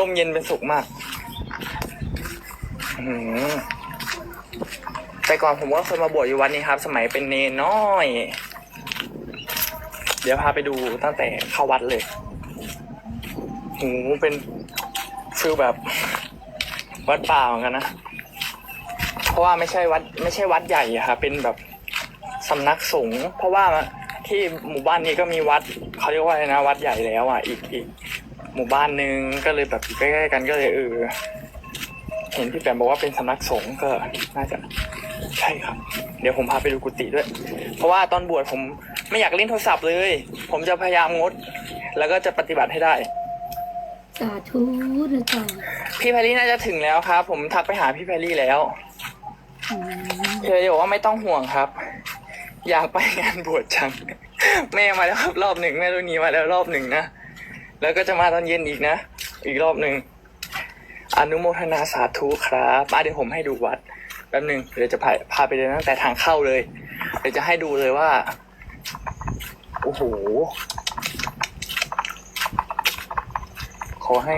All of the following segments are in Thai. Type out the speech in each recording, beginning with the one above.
ร่มเย็นเป็นสุขมากแต่ก่อนผมก็เคยมาบวชอยู่วัดนี้ครับ สมัยเป็นเนนน้อย เดี๋ยวพาไปดูตั้งแต่เข้าวัดเลยหูเป็นฟิลแบบวัดป่าเหมือนกันนะ เพราะว่าไม่ใช่วัด ไม่ใช่วัดใหญ่อะครับเป็นแบบสำนักสงฆ์เพราะว่าที่หมู่บ้านนี้ก็มีวัดเขาเรียกว่าอะไรนะวัดใหญ่แล้วอะอีกอีก หมู่บ้านหนึ่งก็เลยแบบอยู่ใกล้ๆกันก็เลยเออเห็นพี่แปมบอกว่าเป็นสำนักสงฆ์ก็น่าจะใช่ครับ เดี๋ยวผมพาไปดูกุฏิด้วย เพราะว่าตอนบวชผมไม่อยากเล่นโทรศัพท์เลย ผมจะพยายามงด แล้วก็จะปฏิบัติให้ได้ สาธุนะจ๊ะพี่แพรรี่น่าจะถึงแล้วครับ ผมทักไปหาพี่แพรรี่แล้วอืมพี่แพรรี่บอกว่าไม่ต้องห่วงครับ อยากไปงานบวชจัง แม่มาแล้วครับรอบหนึ่งแม่รุ่นนี้มาแล้วรอบหนึ่งนะ แล้วก็จะมาตอนเย็นอีกนะ อีกรอบหนึ่งอนุโมทนาสาธุครับอะเดี๋ยวผมให้ดูวัดแป๊บหนึ่งเดี๋ยวจะพาพาไปเดินตั้งแต่ทางเข้าเลย เดี๋ยวจะให้ดูเลยว่า โอ้โห ขอให้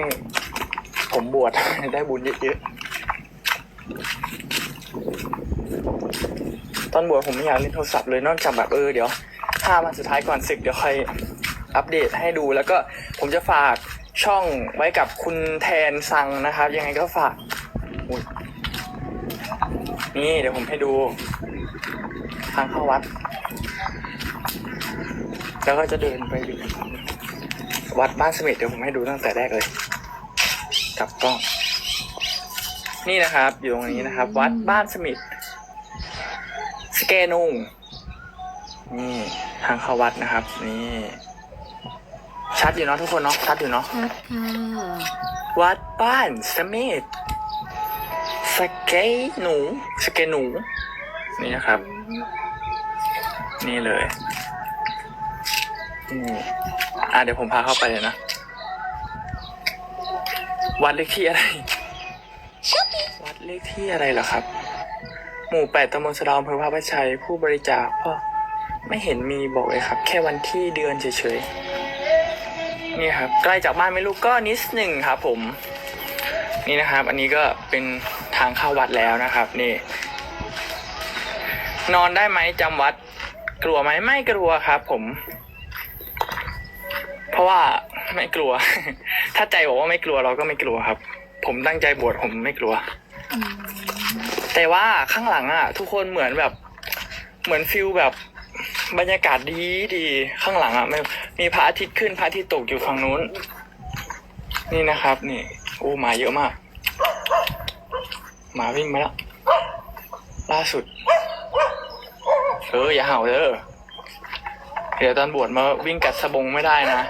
ผมบวชได้บุญเยอะๆ ตอนบวชผมไม่อยากเล่นโทรศัพท์เลยนอกจากแบบเออเดี๋ยวห้าวันสุดท้ายก่อนศึกเดี๋ยวค่อย อัปเดตให้ดู แล้วก็ผมจะฝากช่องไว้กับคุณแทนซังนะครับ ยังไงก็ฝากนี่เดี๋ยวผมให้ดู ทางเข้าวัด แล้วก็จะเดินไปดูวัดบ้านสม็ดเดี๋ยวผมให้ดูตั้งแต่แรกเลยกลับกล้องนี่นะครับ อยู่ตรงนี้นะครับ วัดบ้านสมิธสเกนุงนี่ทางเข้าวัดนะครับ นี่ ชัดอยู่เนาะทุกคนเนาะชัดอยู่เนาะชัดค่ะวัดบ้านสมิธสเกหนูสเกหนู นี่นะครับ นี่เลยอืมอะเดี๋ยวผมพาเข้าไปเลยนะ วัดเลขที่อะไร วัดเลขที่อะไรเหรอครับ หมู่แปดตำบลสะดาวอำเภอพระประชัย ผู้บริจาคก็ไม่เห็นมีบอกเลยครับ แค่วันที่เดือนเฉยๆ นี่ครับใกล้จากบ้านไม่ลูกก็นิดหนึ่งครับผม นี่นะครับ อันนี้ก็เป็นทางเข้าวัดแล้วนะครับ นี่ นอนได้ไหมจำวัด กลัวไหมไม่กลัวครับ ผม เพราะว่าไม่กลัว ถ้าใจบอกว่าไม่กลัวเราก็ไม่กลัวครับ ผมตั้งใจบวชผมไม่กลัว แต่ว่าข้างหลังอะ ทุกคนเหมือนแบบ เหมือนฟิลแบบ บรรยากาศดีดีข้างหลังอะมันมีพระอาทิตย์ขึ้นพระอาทิตย์ตกอยู่ฝั่งนู้น นี่นะครับ นี่โอ้หมาเยอะมากหมาวิ่งมาแล้วล่าสุดเอออย่าเห่าเด้อเดี๋ยวตอนบวชมาวิ่งกัดสบงไม่ได้นะ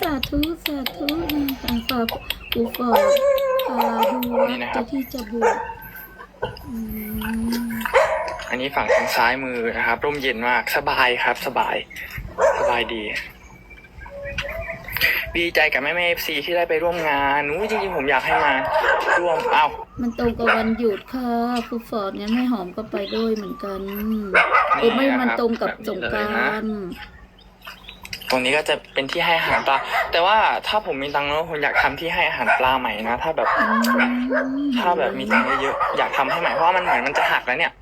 สาธุสาธุนะฝากกูฝากพาดูนี่นะครับเจ้าที่จะบวช อืมอันนี้ฝั่งทางซ้ายมือนะครับ ร่มเย็นมาก สบายครับ สบาย สบายดี ดีใจกับแม่แม่เอฟซีที่ได้ไปร่วมงานนู้จริงๆผมอยากให้มาร่วม เอ้า มันตรงกับวันหยุดค่ะครูฟอร์ดงั้นแม่หอมก็ไปด้วยเหมือนกันเออไม่มันตรงกับสงกรารตรงนี้ก็จะเป็นที่ให้อาหารปลา แต่ว่าถ้าผมมีตังค์แล้วผมอยากทำที่ให้อาหารปลาใหม่นะ ถ้าแบบ ถ้าแบบมีตังค์เยอะๆอยากทำให้ใหม่เพราะว่ามันเหมือนมันจะหักแล้วเนี่ย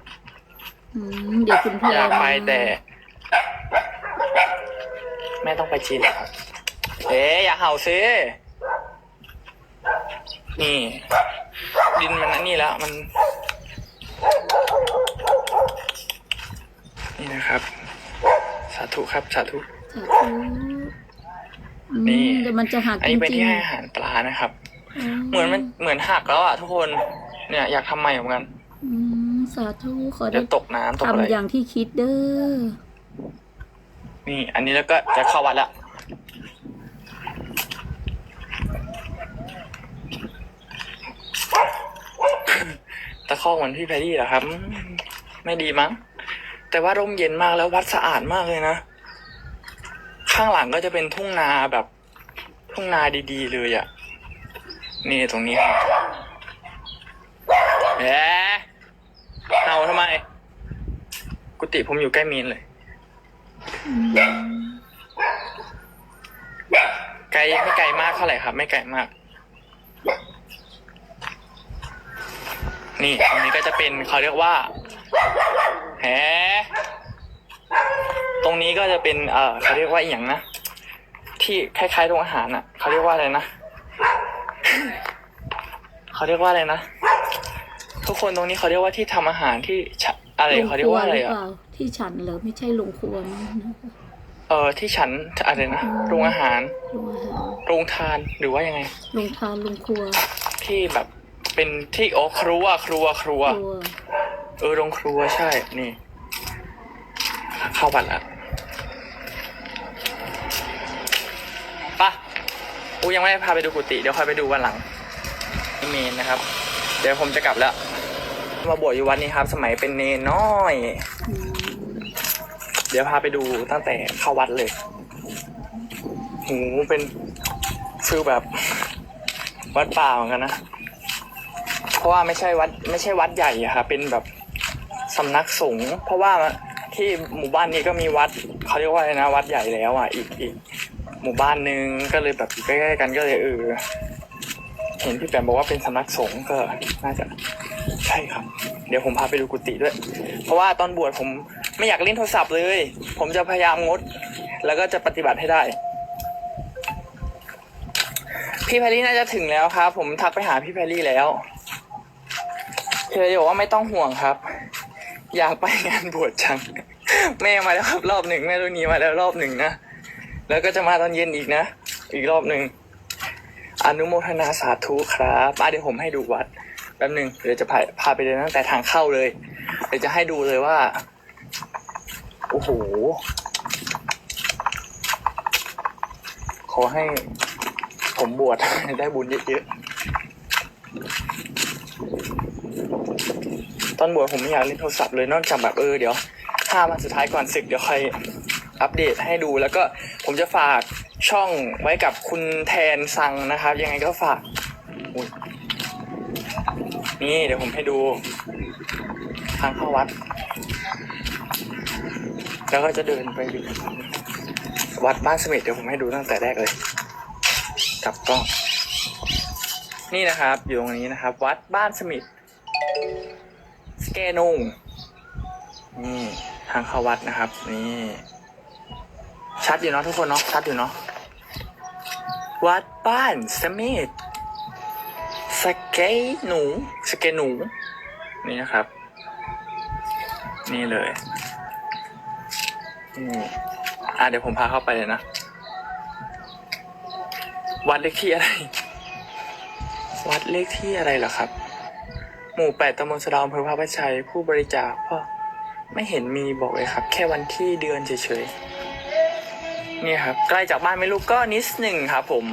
อืมเดี๋ยวคุณแพรอยากไปมาแต่ แม่ต้องไปจีนเหรอครับเอ๊ะอย่าเห่าซินี่ ดินมันอันนี่แล้วมัน นี่นะครับ สาธุครับสาธุ สาธุอืมนี่ เดี๋ยวมันจะหักอันจนี้เป็นริงที่ให้อาหารปลานะครับ ๆเหมือนมันเหมือนหักแล้วอะทุกคน เนี่ยอยากทำใหม่เหมือนกันอืม สาธุขอเดี๋ได้ยวตกน้ำตกอะไรทำอย่างที่คิดเด้อนี่ อันนี้แล้วก็จะเข้าวัดละตะคอกเหมือนพี่แพรรี่เหรอครับอืมไม่ดีมั้ง แต่ว่าร่มเย็นมากแล้ววัดสะอาดมากเลยนะ ข้างหลังก็จะเป็นทุ่งนาแบบ ทุ่งนาดีๆเลยอะ่ะ นี่ตรงนี้ครับแหม เอาทำไม กุฏิผมอยู่ใกล้มีนเลย ไกลไม่ไกลมากเท่าไหร่ครับ ไม่ไกลมาก นี่ตรงนี้ก็จะเป็นเขาเรียกว่าแหตรงนี้ก็จะเป็น เออเขาเรียกว่าอย่างนะ ที่คล้ายๆโรงอาหารอะ เขาเรียกว่าอะไรนะ เขาเรียกว่าอะไรนะ ทุกคนตรงนี้เขาเรียกว่าที่ทำอาหารที่ฉะอะไรโรงเขาคเรียรักวว่าอะไรหรืออะเปล่าที่ฉันเหรอไม่ใช่โรงครัวนะเออที่ฉันอะไรนะโรงอาหารโรงอาหารโรงทานหรือว่ายังไงโรงทานโรงครัว ที่แบบเป็นที่โอ้ครัวครัวครัวครัว เออโรงครัวใช่นี่ เข้าบัตรละปะอูยังไม่ได้พาไปดูกุฏิเดี๋ยวค่อยไปดูวันหลังนี่เมนนะครับ เดี๋ยวผมจะกลับแล้ว มาบวชอยู่วัดนี้ครับ สมัยเป็นเนนน้อย เดี๋ยวพาไปดูตั้งแต่เข้าวัดเลยหูเป็นฟิลแบบวัดป่าเหมือนกันนะ เพราะว่าไม่ใช่วัดไม่ใช่วัดใหญ่อะครับเป็นแบบสำนักสงฆ์เพราะว่าที่หมู่บ้านนี้ก็มีวัดเขาเรียกว่าอะไรนะวัดใหญ่แล้วอะอีกอีกหมู่บ้านนึงก็เลยแบบใกล้ๆกันก็เลยเออ เห็นพี่แปมบอกว่าเป็นสำนักสงฆ์ก็น่าจะใช่ครับ เดี๋ยวผมพาไปดูกุฏิด้วย เพราะว่าตอนบวชผมไม่อยากเล่นโทรศัพท์เลย ผมจะพยายามงด แล้วก็จะปฏิบัติให้ได้ พี่แพรรี่น่าจะถึงแล้วครับ ผมทักไปหาพี่แพรรี่แล้วพี่แพรรี่บอกว่าไม่ต้องห่วงครับ อยากไปงานบวชจัง แม่มาแล้วครับรอบหนึ่งแม่รุ่นนี้มาแล้วรอบหนึ่งนะแล้วก็จะมาตอนเย็นอีกนะ อีกรอบหนึ่ง อนุโมทนาสาธุครับอะเดี๋ยวผมให้ดูวัดแป๊บหนึ่งเดี๋ยวจะพาพาไปเดินตั้งแต่ทางเข้าเลย เดี๋ยวจะให้ดูเลยว่า โอ้โห ขอให้ผมบวช ได้บุญเยอะๆ ตอนบวชผมไม่อยากเล่นโทรศัพท์เลยนอกจากแบบเออเดี๋ยวห้าวันสุดท้ายก่อนศึกเดี๋ยวค่อยอัปเดตให้ดูแล้วก็ผมจะฝาก ช่องไว้กับคุณแทนซังนะครับ ยังไงก็ฝากนี่เดี๋ยวผมให้ดู ทางเข้าวัด แล้วก็จะเดินไปดูวัดบ้านสม็ดเดี๋ยวผมให้ดูตั้งแต่แรกเลยกลับกล้องนี่นะครับ อยู่ตรงนี้นะครับ วัดบ้านสมิธสเกนุงนี่ทางเข้าวัดนะครับ นี่ ชัดอยู่เนาะทุกคนเนาะชัดอยู่เนาะ วัดบ้านสมิธสเกหนูสเกหนู นี่นะครับ นี่เลยอืมอะเดี๋ยวผมพาเข้าไปเลยนะ วัดเลขที่อะไร วัดเลขที่อะไรเหรอครับ หมู่แปดตำบลสะดาอำเภอพระประชัย ผู้บริจาคก็ไม่เห็นมีบอกเลยครับ แค่วันที่เดือนเฉยๆ นี่ครับใกล้จากบ้านไม่ลูกก็นิดหนึ่งครับผม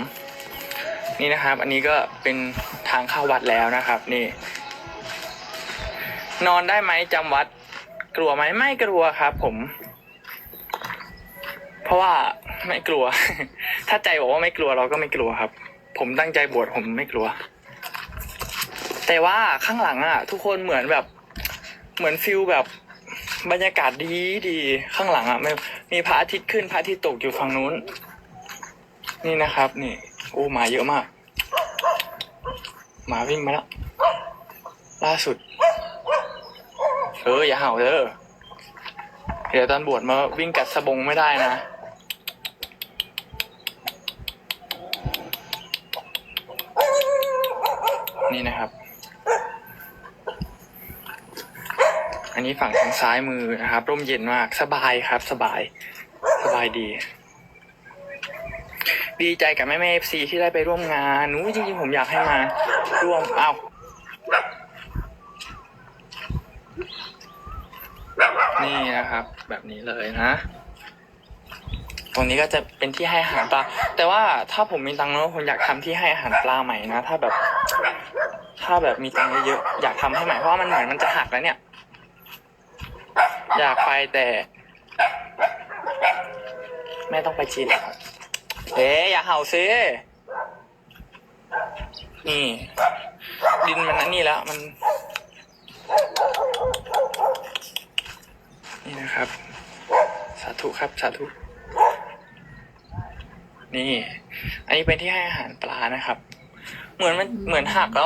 นี่นะครับ อันนี้ก็เป็นทางเข้าวัดแล้วนะครับ นี่ นอนได้ไหมจำวัด กลัวไหมไม่กลัวครับ ผม เพราะว่าไม่กลัว ถ้าใจบอกว่าไม่กลัวเราก็ไม่กลัวครับ ผมตั้งใจบวชผมไม่กลัว แต่ว่าข้างหลังอะทุกคนเหมือนแบบ เหมือนฟิลแบบ บรรยากาศดีดีข้างหลังอะไม่มีพระอาทิตย์ขึ้นพระอาทิตย์ตกอยู่ฝั่งนู้น นี่นะครับ นี่โอ้หมาเยอะมาก หมาวิ่งมาแล้ว ล่าสุดเอออย่าเห่าเด้อเดี๋ยวตอนบวชมาวิ่งกัดสบงไม่ได้นะ นี่นะครับ อั นี้ฝั่งทางซ้ายมือนะครับ ร่มเย็นมาก สบายครับ สบาย สบายดี ดีใจกับแม่แม่เอฟซีที่ได้ไปร่วมงานนู้จริงๆผมอยากให้มา ร่วมเอ้านี่นะครับ แบบนี้เลยนะ ตรงนี้ก็จะเป็นที่ให้อาหารปลา แต่ว่าถ้าผมมีตังค์แล้วผมอยากทำที่ให้อาหารปลาใหม่นะ ถ้าแบบ ถ้าแบบมีตังค์เยอะๆอยากทำให้ใหม่เพราะมันเหมือนมันจะหักแล้วเนี่ย อยากไปแต่ แม่ต้องไปจีนแล้วครับเอ๊ะอย่าเห่าซินี่ ดินมันอันนี่แล้วมัน นี่นะครับ สาธุครับสาธุ นี่ อันนี้เป็นที่ให้อาหารปลานะครับ เหมือนมันเหมือนหักแล้ว